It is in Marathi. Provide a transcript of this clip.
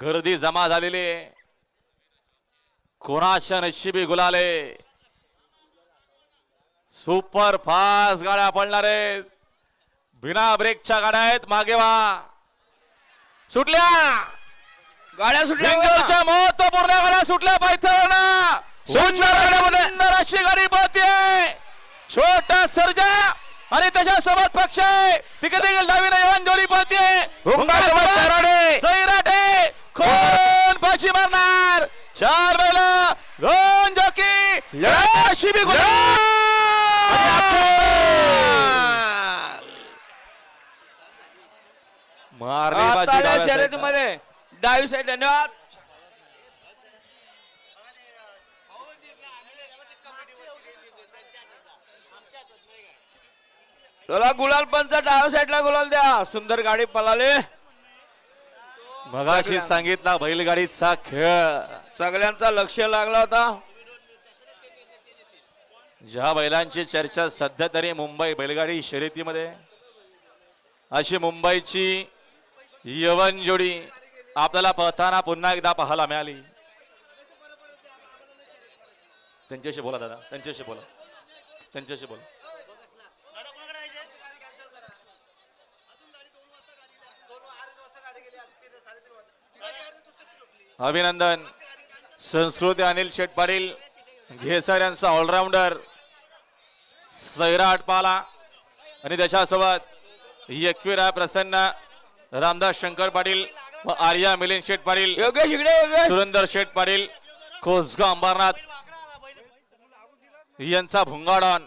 गर्दी जमा झालेली कोणाच्या नशिबी गुलाले सुपर फास्ट गाड्या पडणार आहेत. बिना ब्रेकच्या गाड्या आहेत मागे वा. सुटल्या. गाड्या सुटल्या महत्त्वपूर्ण गाड्या सुटल्या पायथळना सुंदर अशी गाडी पळते छोटा सर्जा आणि त्याच्या सोबत पक्ष. आहे तिकडे देखील डावीने यवन जोडी पळते पाशी मारणार. चार बैल दोन जॉकी. अशी बी मारली आता बाजी या डाव्या साईडला. शर्यतीमध्ये. डावी साईड धन्यवाद. चला गुलाल पंच डाव्या साईडला गुलाल द्या. सुंदर गाडी पळाली. मगाशी सांगितला बैलगाडीचा खेळ. सगळ्यांचा लक्ष लागला होता. ज्या बैलांची चर्चा सध्या तरी मुंबई बैलगाडी शर्यतीमध्ये अशी मुंबईची यवन जोडी आपल्याला पळताना पुन्हा एकदा पाहायला मिळाली. त्यांच्याशी बोला दादा त्यांच्याशी बोला. त्यांच्याशी बोला. अभिनंदन. संस्कृती अनिल शेट पाटील घेसर यांचा ऑलराऊंडर सैराट पाला आणि त्याच्यासोबत एकविरा प्रसन्न रामदास शंकर पाटील व आर्या मिलिंद शेठ पाटील योगेश इकडे सुरेंदर शेठ पाटील कोसगाव अंबरनाथ यांचा भुंगाडॉन